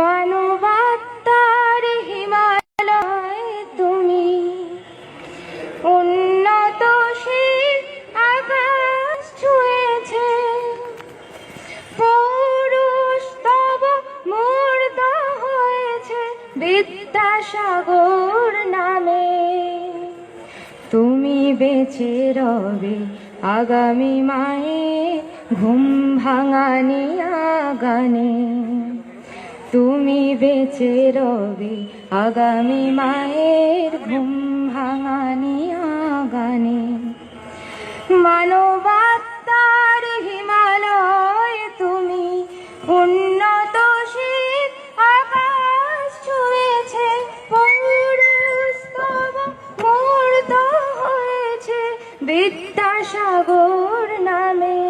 মানবাত্মার হিমালয় তুমি। উন্নত সে আকাশ ছুঁয়েছে। পৌরুষ তব মূর্ত হয়েছে বিদ্যাসাগর নামে। তুমি বেঁচে রবে আগামী মায়ে ঘুম ভাঙানি আগানে। তুমি বেঁচে রবে, আগামী মায়ের ঘুম ভাঙানি গানে মানবাত্মার হিমালয়, তুমি উন্নত শীত, আকাশ ছুঁয়েছে মূর্ত হয়েছে, বিদ্যাসাগর নামে।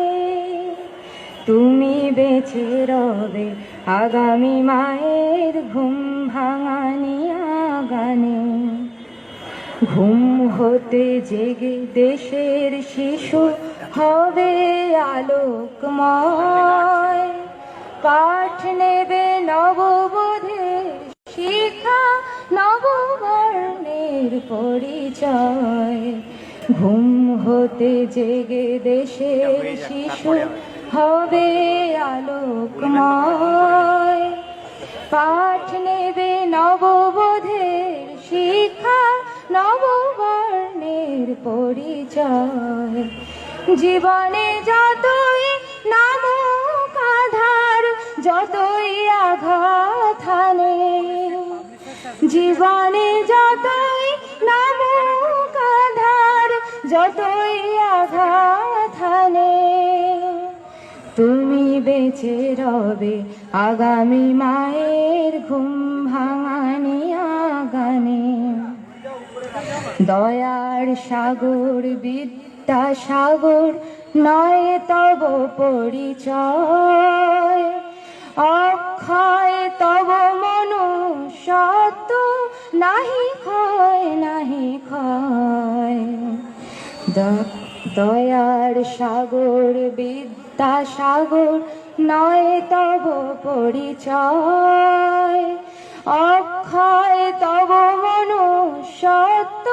তুমি বেঁচে রবে আগামী মায়ের ঘুম ভাঙানিয়া গানে। ঘুম হতে জেগে দেশের শিশু হবে আলোকময়। পাঠ নেবে নববোধের শিক্ষা নববর্ণের পরিচয়। ঘুম হতে জেগে দেশের শিশু হবে আলোকময়। পাঠ নেবে নববোধের শিক্ষা, নববর্ণের পরিচয়। জীবনে যতই নামক আধার, যতই আঘাত জীবনে যতই নামক আধার, যতই আঘাত হানে তুমি বেঁচে রবে। আগামী মায়ের ঘুম ভাঙানি গানে দয়ার সাগর, বিদ্যা সাগর, নয় তব পরিচয়। অক্ষয় তব মনুষ্যত্ব, নাহি ক্ষয় নাহি ক্ষয়। দয়ার সাগর, বিদ্যা সাগর, নয় তব পরিচয়। অক্ষয় তব মনুষ্যত্ব,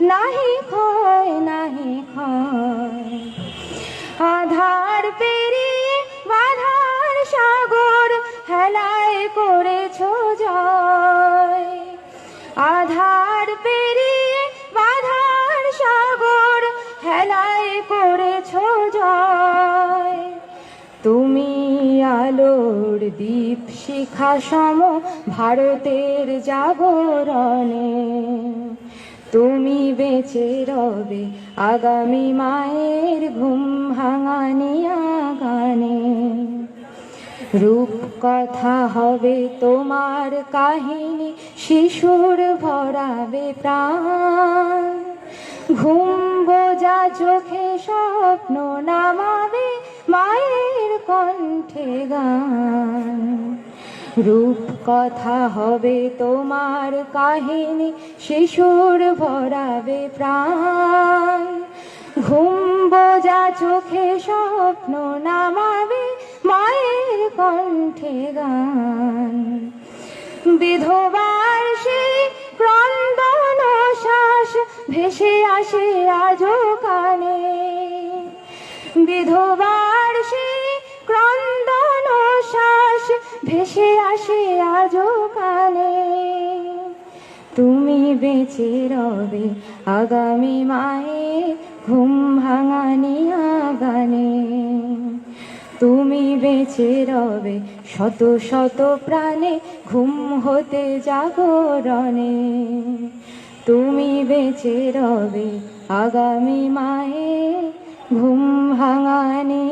নাহি ক্ষয় নাহি ক্ষয় আধার পেরিয়ে বাধার সাগর, হেলায় করেছ জয়। আধার পেরিয়ে তুমি আলোর দীপ শিখা সম ভারতের জাগরণে। তুমি বেঁচে রবে আগামী মায়ের ঘুম ভাঙানিয়া গানে রূপ কথা হবে তোমার কাহিনী, শিশুর ভরাবে প্রাণ। ঘুম বোঝা চোখে স্বপ্ন নামাবে মায়ের কণ্ঠে গান। রূপ কথা হবে তোমার কাহিনী, শিশুর ভরাবে প্রাণ। ঘুম বোঝা চোখে স্বপ্ন নামাবে মায়ের কণ্ঠে গান। বিধবার ভেসে আসে আজো কানে। বিধবার সেই ক্রন্দন শ্বাস ভেসে আসে আজো কানে। তুমি বেঁচে রবে আগামী মায়ে, ঘুম ভাঙানি আগানে। তুমি বেঁচে রবে শত শত প্রাণে, ঘুম হতে জাগরণে তুমি বেঁচে রবে আগামী মায়ে ঘুম ভাঙানে